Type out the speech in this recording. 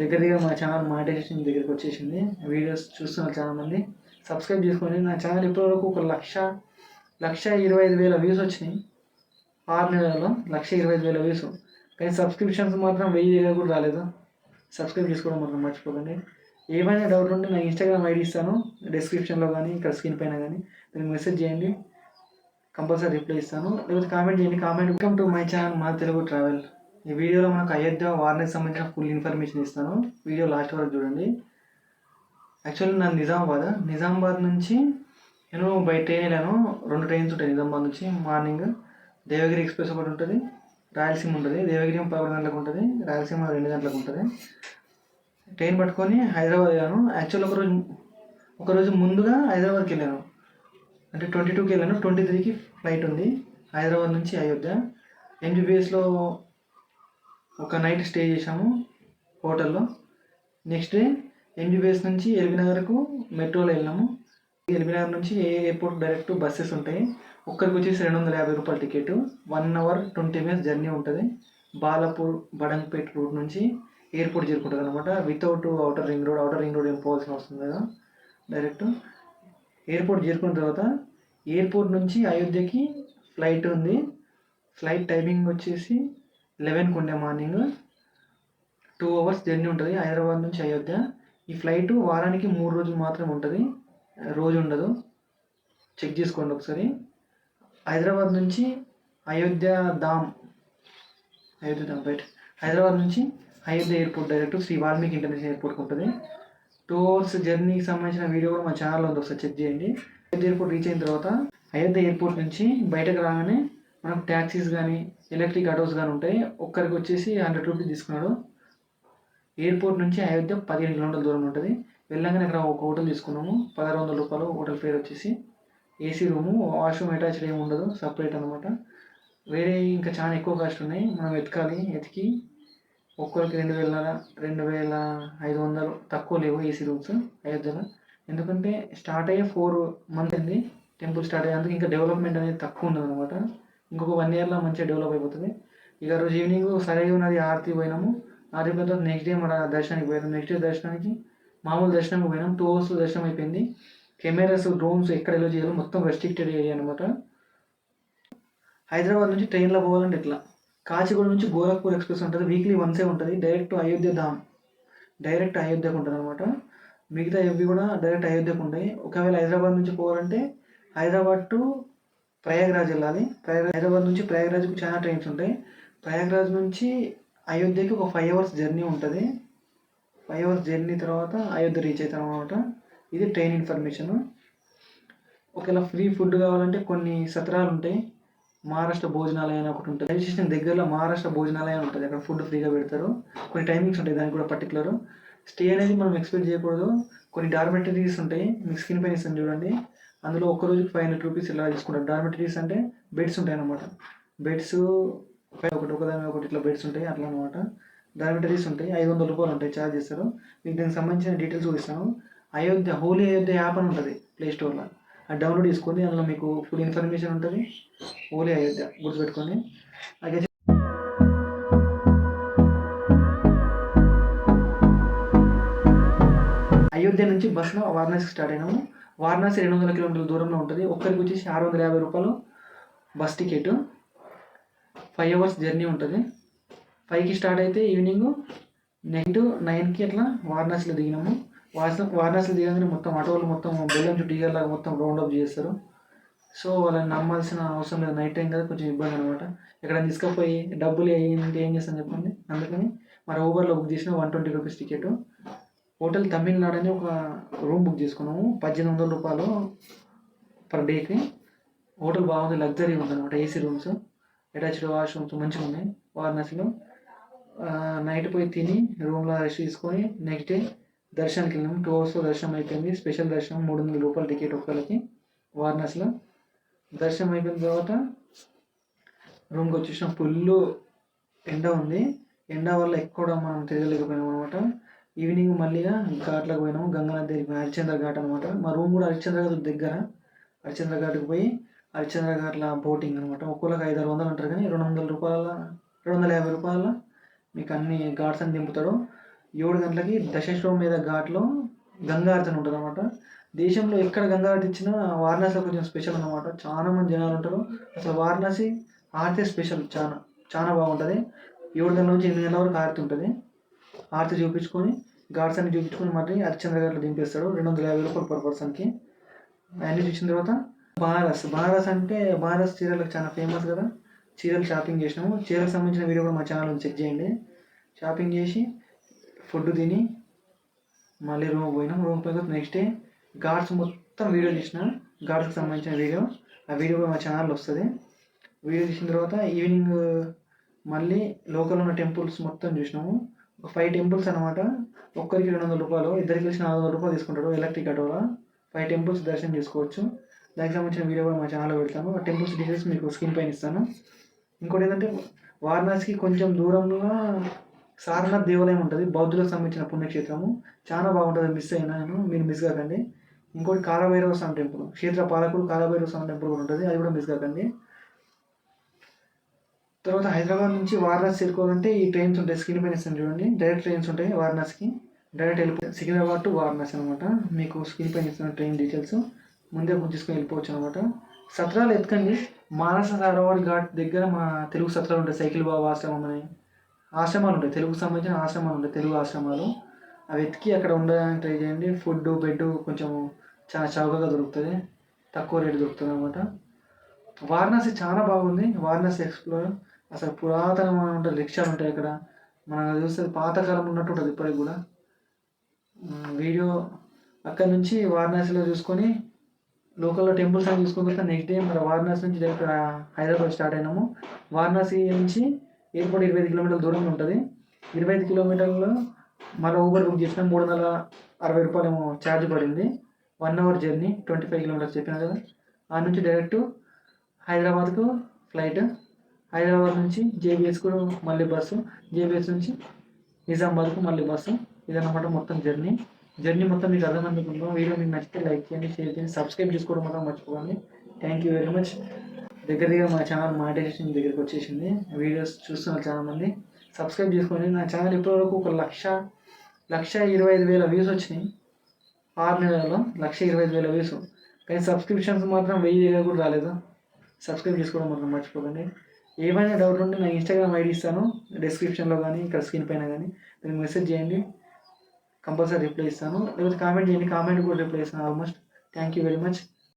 దగ్గర దగ్గర మా ఛానల్ మానిటైజేషన్ దగ్గరికి వచ్చేసింది. వీడియోస్ చూస్తున్నారు చాలామంది. సబ్స్క్రైబ్ చేసుకోండి నా ఛానల్ ఇప్పటివరకు ఒక లక్ష లక్ష ఇరవై ఐదు వేల వ్యూస్ వచ్చినాయి. ఆరు నెలల్లో లక్ష ఇరవై ఐదు వేల వ్యూస్ కానీ సబ్స్క్రిప్షన్స్ మాత్రం వెయ్యి దగ్గర కూడా రాలేదు. సబ్స్క్రైబ్ చేసుకోవడం మాత్రం మర్చిపోకండి. ఏమైనా డౌట్ ఉంటే నా ఇన్స్టాగ్రామ్ ఐడి ఇస్తాను. డిస్క్రిప్షన్లో కానీ ఇక్కడ స్క్రీన్ పైన కానీ మీరు మెసేజ్ చేయండి. కంపల్సరీ రిప్లై ఇస్తాను. లేకపోతే కామెంట్ చేయండి. Comment welcome to my channel మా తెలుగు ట్రావెల్ ఈ వీడియోలో మనకు అయోధ్య వారణాసి సంబంధించిన ఫుల్ ఇన్ఫర్మేషన్ ఇస్తాను. వీడియో లాస్ట్ వరకు చూడండి. యాక్చువల్లీ నా నిజామాబాద్. నిజామాబాద్ నుంచి నేను బై ట్రైన్ వెళ్ళాను రెండు ట్రైన్స్ ఉంటాయి నిజామాబాద్ నుంచి. మార్నింగ్ దేవగిరి ఎక్స్ప్రెస్ ఒకటి ఉంటుంది రాయలసీమ ఉంటుంది. దేవగిరి పదకొండు గంటలకు ఉంటుంది రాయలసీమ రెండు గంటలకు ఉంటుంది. ట్రైన్ పట్టుకొని హైదరాబాద్ వెళ్ళాను. యాక్చువల్ ఒకరోజు ఒకరోజు ముందుగా హైదరాబాద్కి వెళ్ళాను. అంటే ట్వంటీ టూకి వెళ్ళాను. ట్వంటీ త్రీకి ఫ్లైట్ ఉంది హైదరాబాద్ నుంచి అయోధ్య. ఎంబీబీఎస్లో ఒక నైట్ స్టే చేసాము హోటల్లో. నెక్స్ట్ డే ఎంబీబీఎస్ నుంచి ఎల్బీనగర్కు మెట్రోలో వెళ్ళాము. ఎల్బీనగర్ నుంచి ఏ ఎయిర్పోర్ట్ డైరెక్ట్ బస్సెస్ ఉంటాయి. ఒక్కరికి వచ్చేసి రెండు వందల యాభై రూపాయల ticket. One hour twenty minutes journey ఉంటుంది. బాలాపూర్ బడంగ్పేట్ రూట్ నుంచి ఎయిర్పోర్ట్ చేరుకుంటుంది అనమాట without outer ring road outer ring road ఏం పోవాల్సిన అవసరం కదా డైరెక్ట్ ఎయిర్పోర్ట్ చేరుకున్న తర్వాత ఎయిర్పోర్ట్ నుంచి అయోధ్యకి ఫ్లైట్ ఉంది. ఫ్లైట్ టైమింగ్ వచ్చేసి లెవెన్కి ఉండే మార్నింగ్. టూ అవర్స్ జర్నీ ఉంటుంది. హైదరాబాద్ నుంచి అయోధ్య. ఈ ఫ్లైట్ వారానికి మూడు రోజులు మాత్రమే ఉంటుంది. రోజు ఉండదు. చెక్ చేసుకోండి ఒకసారి. హైదరాబాద్ నుంచి అయోధ్య ధామ్. అయోధ్య ధామ్ రైట్ హైదరాబాద్ నుంచి Ayodhya airport direct Sri Valmiki international ఎయిర్పోర్ట్కి ఉంటుంది. టూ అవర్స్ జర్నీకి సంబంధించిన వీడియో కూడా మా ఛానల్లో ఉంది. ఒకసారి చెక్ చేయండి. అయోధ్య ఎయిర్పోర్ట్ రీచ్ అయిన తర్వాత అయోధ్య ఎయిర్పోర్ట్ నుంచి బయటకు రాగానే మనకు ట్యాక్సీస్ కానీ ఎలక్ట్రిక్ ఆటోస్ కానీ ఉంటాయి ఒక్కరికి వచ్చేసి హండ్రెడ్ రూపీస్ తీసుకున్నాడు. ఎయిర్పోర్ట్ నుంచి అయోధ్య పదిహేను కిలోమీటర్ల దూరం ఉంటుంది. వెళ్ళగానే అక్కడ ఒక హోటల్ తీసుకున్నాము. పదహారు వందల రూపాయలు హోటల్ పేరు వచ్చేసి ఏసీ రూము వాష్రూమ్ అటాచ్డ్ ఏమి ఉండదు సపరేట్ అనమాట వేరే ఇంకా చాలా ఎక్కువ కాస్ట్ ఉన్నాయి. మనం వెతకాలి వెతికి ఒక్కరికి రెండు వేల రెండు వేల ఐదు వందలు తక్కువ లేవు ఏసీ రూమ్స్ అయోధ్యలో. ఎందుకంటే స్టార్ట్ అయ్యే ఫోర్ మంత్ అయింది. టెంపుల్ స్టార్ట్ అయ్యేందుకు ఇంకా డెవలప్మెంట్ అనేది తక్కువ ఉండదు అనమాట ఇంకొక వన్ ఇయర్లో మంచిగా డెవలప్ అయిపోతుంది. ఇక రోజు ఈవినింగ్ సరే ఉన్నది ఆరతి పోయినాము. ఆరతి పోయిన తర్వాత నెక్స్ట్ డే మన దర్శనానికి పోయినాం నెక్స్ట్ డే దర్శనానికి మామూలు దర్శనం పోయినాం టూ అవర్స్ దర్శనం అయిపోయింది. కెమెరాస్ డ్రోన్స్ ఎక్కడ ఎలా చేయాలో మొత్తం రెస్ట్రిక్టెడ్ ఏరియా అనమాట హైదరాబాద్ నుంచి ట్రైన్లో పోవాలంటే ఎట్లా? కాచిగూడ నుంచి గోరఖ్పూర్ ఎక్స్ప్రెస్ ఉంటుంది. వీక్లీ వన్సే ఉంటుంది. డైరెక్ట్ అయోధ్య ధామ్. డైరెక్ట్ అయోధ్యకు ఉంటుంది అనమాట మిగతా ఇవి కూడా డైరెక్ట్ అయోధ్యకు ఉంటాయి. ఒకవేళ హైదరాబాద్ నుంచి పోవాలంటే హైదరాబాద్ టు ప్రయాగ్రాజ్ వెళ్ళాలి. ప్రయాగ్ హైదరాబాద్ నుంచి ప్రయాగ్రాజ్కి చాలా ట్రైన్స్ ఉంటాయి. ప్రయాగ్రాజ్ నుంచి అయోధ్యకి ఒక ఫైవ్ అవర్స్ జర్నీ ఉంటుంది. ఫైవ్ అవర్స్ జర్నీ తర్వాత అయోధ్య రీచ్ అవుతాం అనమాట ఇది ట్రైన్ ఇన్ఫర్మేషన్. ఒకవేళ ఫ్రీ ఫుడ్ కావాలంటే కొన్ని సత్రాలు ఉంటాయి. మహారాష్ట్ర భోజనాలయం అని ఒకటి ఉంటుంది. రైల్వే స్టేషన్ దగ్గరలో మహారాష్ట్ర భోజనాలయం ఉంటుంది. అక్కడ ఫుడ్ ఫ్రీగా పెడతారు. కొన్ని టైమింగ్స్ ఉంటాయి దానికి కూడా పర్టికులర్ స్టే అనేది మనం ఎక్స్పెక్ట్ చేయకూడదు. కొన్ని డార్మెటరీస్ ఉంటాయి. మీకు స్కిన్ పెయిన్స్ చూడండి. అందులో ఒక రోజుకి ఫైవ్ హండ్రెడ్ రూపీస్ ఇలా తీసుకుంటారు. డార్మెటరీస్ అంటే బెడ్స్ ఉంటాయి అన్నమాట బెడ్స్ ఒకటి ఒకదాని ఒకటి ఇట్లా బెడ్స్ ఉంటాయి అట్లా అనమాట డార్మెటరీస్ ఉంటాయి ఐదు వందల రూపాయలు ఉంటాయి ఛార్జ్ చేస్తారు. మీకు దానికి సంబంధించిన డీటెయిల్స్ కూడా అయోధ్య హోలీ అయోధ్య యాప్ అని ఉంటుంది ప్లే స్టోర్లో అది డౌన్లోడ్ చేసుకొని అందులో మీకు ఫుల్ ఇన్ఫర్మేషన్ ఉంటుంది. హోలీ అయోధ్య గుర్తుపెట్టుకొని అలాగే అయోధ్య నుంచి బస్సులో వారణాసి స్టార్ట్ అయినాము. వారణాసి రెండు వందల కిలోమీటర్ల దూరంలో ఉంటుంది. ఒక్కరికి వచ్చేసి ఆరు వందల యాభై రూపాయలు bus ticket. Five hours journey ఉంటుంది. ఫైవ్కి స్టార్ట్ అయితే ఈవినింగ్ నైట్ నైన్కి అట్లా వారణాసిలో దిగినాము. వారణ వారణాసిలో దిగగానే మొత్తం ఆటోలు మొత్తం బెల్లం చుట్టూ లాగా మొత్తం రౌండ్ అప్ చేస్తారు. సో వాళ్ళని నమ్మాల్సిన అవసరం లేదు. నైట్ టైం కదా కొంచెం ఇబ్బంది అనమాట ఎక్కడ తీసుకుపోయి డబ్బులు ఏంటి ఏం చేస్తాను చెప్పండి? అందుకని మరి ఊబర్లో బుక్ చేసిన one twenty rupees ticket. Hotel Tamil Nadu అని ఒక రూమ్ బుక్ చేసుకున్నాము. పద్దెనిమిది వందల రూపాయలు పర్ డేకి. హోటల్ బాగుంది లగ్జరీ ఉంది అనమాట ఏసీ రూమ్స్. అటాచ్డ్ వాష్రూమ్స్ మంచిగా ఉన్నాయి వారణాసిలో. నైట్ పోయి తిని రూమ్లో రెస్ట్ తీసుకొని నెక్స్ట్ డే దర్శనానికి వెళ్ళాము టూ అవర్స్ దర్శనం అయిపోయింది. స్పెషల్ దర్శనం మూడు వందల రూపాయల టికెట్ ఒక్కరికి వారణాసిలో. దర్శనం అయిపోయిన తర్వాత రూమ్కి వచ్చేసిన. ఫుల్ ఎండ ఉంది. ఎండ వల్ల ఎక్కువ మనం తిరగలేకపోయినాం అనమాట ఈవినింగ్ మళ్ళీ ఘాట్లకు పోయినాము. గంగానది దగ్గరికి హరిశ్చంద్ర ఘాట్ అనమాట మా రూమ్ కూడా హరిశ్చంద్ర ఘాట్ దగ్గర. హరిశ్చంద్ర ఘాట్కి పోయి హరిశ్చంద్ర ఘాట్ల బోటింగ్ అనమాట ఒక్కొక్కరికి ఐదు ఆరు వందలు అంటారు కానీ రెండు వందల రూపాయల రెండు వందల యాభై రూపాయల మీకు అన్ని ఘాట్స్ అని దింపుతాడు. ఏడు గంటలకి దశశ్వమేధ ఘాట్లో గంగా ఉంటుంది అనమాట దేశంలో ఎక్కడ గంగారతి ఇచ్చినా వారణాసిలో కొంచెం స్పెషల్ అనమాట చాలా మంది జనాలు ఉంటారు. అసలు వారణాసి ఆరితే స్పెషల్. చాలా చాలా బాగుంటుంది. ఏడు గంటల నుంచి ఎనిమిది గంటల వరకు ఆరుతుంటుంది ఉంటుంది ఆర్తి చూపించుకొని గాడ్స్ అన్ని చూపించుకొని మళ్ళీ హరిశ్చంద్ర గారిలో దింపేస్తాడు. రెండు వందల యాభై రూపాయలు పర్ పర్సన్కి. అవన్నీ చూసిన తర్వాత బారస్. బారస్ అంటే బారస్ చీరలకు చాలా ఫేమస్ కదా. చీరలు షాపింగ్ చేసినాము. చీరలకు సంబంధించిన వీడియో కూడా మా ఛానల్ చెక్ చేయండి. షాపింగ్ చేసి ఫుడ్ తిని మళ్ళీ రూమ్ పోయినాం రూమ్ పోయిన నెక్స్ట్ డే గాడ్స్ మొత్తం వీడియో చేసిన గాడ్స్కి సంబంధించిన వీడియో. ఆ వీడియో కూడా మా ఛానల్లో వస్తుంది. వీడియో తీసిన తర్వాత ఈవినింగ్ మళ్ళీ లోకల్ ఉన్న టెంపుల్స్ మొత్తం చూసినాము. ఫైవ్ టెంపుల్స్ అనమాట ఒక్కరికి రెండు వందల రూపాయలు ఇద్దరికి కలిసి నాలుగు వందల రూపాయలు తీసుకుంటాడు ఎలక్ట్రిక్ ఆటోలో ఫైవ్ టెంపుల్స్ దర్శనం చేసుకోవచ్చు. దానికి సంబంధించిన వీడియో కూడా మా ఛానల్లో పెడతాను. ఆ టెంపుల్స్ డీటెయిల్స్ మీకు స్క్రీన్ పైన ఇస్తాను. ఇంకోటి ఏంటంటే వారణాసికి కొంచెం దూరంలో సారనాథ్ దేవాలయం ఉంటుంది. బౌద్ధులకు సంబంధించిన పుణ్యక్షేత్రము. చాలా బాగుంటుంది. మిస్ అయినాను నేను మీరు మిస్ కాకండి. ఇంకోటి కాలభైరవ స్వామి టెంపుల్. క్షేత్ర పాలకుడు కాలభైరవ స్వామి టెంపుల్ కూడా ఉంటుంది. అది కూడా మిస్ కాకండి. తర్వాత హైదరాబాద్ నుంచి వారణాసి చేరుకోవాలంటే ఈ ట్రైన్స్ ఉంటాయి. స్క్రీన్ పైన ఇస్తాను చూడండి. డైరెక్ట్ ట్రైన్స్ ఉంటాయి వారణాసికి. డైరెక్ట్ వెళ్ళిపో సికింద్రాబాద్ టు వారణాసి అనమాట మీకు స్క్రీన్ పైన ఇస్తున్న ట్రైన్ డీటెయిల్స్ ముందే బుక్ చేసుకొని వెళ్ళిపోవచ్చు అనమాట సత్రాలు ఎత్తుకండి. మానస సరోవర్ ఘాట్ దగ్గర మా తెలుగు సత్రాలు ఉంటాయి. సైకిల్ బాబు ఆశ్రమం అని ఆశ్రమాలు ఉంటాయి. తెలుగు సంబంధించిన ఆశ్రమాలు ఉంటాయి. తెలుగు ఆశ్రమాలు. అవి ఎత్తికి అక్కడ ఉండడానికి ట్రై చేయండి. ఫుడ్ బెడ్ కొంచెం చాలా చౌకగా దొరుకుతుంది. తక్కువ రేటు దొరుకుతుంది అనమాట వారణాసి చాలా బాగుంది. వారణాసి ఎక్స్ప్లోర్ అసలు పురాతనమైన ఉంటాయి రిక్షాలు ఉంటాయి ఇక్కడ మనం చూస్తే పాతకాలం ఉన్నట్టు ఉంటుంది ఇప్పటికి కూడా. వీడియో అక్కడ నుంచి వారణాసిలో చూసుకొని లోకల్లో టెంపుల్స్ అని చూసుకుని నెక్స్ట్ డే మన వారణాసి నుంచి డైరెక్ట్ హైదరాబాద్ స్టార్ట్ అయినాము. వారణాసి నుంచి ఎయిర్పోర్ట్ ఇరవై ఐదు కిలోమీటర్ల దూరంలో ఉంటుంది. ఇరవై ఐదు కిలోమీటర్లు మళ్ళీ ఊబర్ బుక్ చేసిన మూడు వందల అరవై రూపాయలు ఏమో ఛార్జ్ పడింది. One hour journey twenty five kilometres చెప్పిన కదా. ఆ నుంచి డైరెక్ట్ హైదరాబాద్కు ఫ్లైట్ హైదరాబాద్ నుంచి జేబీఎస్కు మళ్ళీ బస్సు జేబీఎస్ నుంచి నిజామాబాద్కు మళ్ళీ బస్సు. ఇదన్నమాట మొత్తం జర్నీ. జర్నీ మొత్తం మీకు అర్థమనుకుంటున్నాం వీడియో మీకు నచ్చితే లైక్ చేయండి షేర్ చేయండి సబ్స్క్రైబ్ చేసుకోవడం మాత్రం మర్చిపోకండి. థ్యాంక్ యూ వెరీ మచ్ దగ్గర దగ్గర మా ఛానల్ మానిటైజేషన్ దగ్గరికి వచ్చేసింది. వీడియోస్ చూస్తున్నారు చాలామంది సబ్స్క్రైబ్ చేసుకోండి. నా ఛానల్ ఇప్పటివరకు ఒక లక్ష లక్ష ఇరవై ఐదు వేల వ్యూస్ వచ్చినాయి. ఆరు నెలల్లో లక్ష ఇరవై ఐదు వేల వ్యూస్ కానీ సబ్స్క్రిప్షన్స్ మాత్రం వెయ్యి దగ్గర కూడా రాలేదు. సబ్స్క్రైబ్ చేసుకోవడం మాత్రం మర్చిపోకండి. ఏమైనా డౌట్ ఉంటే నా ఇన్స్టాగ్రామ్ ఐడి ఇస్తాను. డిస్క్రిప్షన్లో కానీ ఇక్కడ స్క్రీన్ పైన కానీ నేను మెసేజ్ చేయండి. కంపల్సరీ రిప్లై ఇస్తాను. లేకపోతే కామెంట్ చేయండి. కామెంట్ కూడా రిప్లై ఇస్తాను almost thank you very much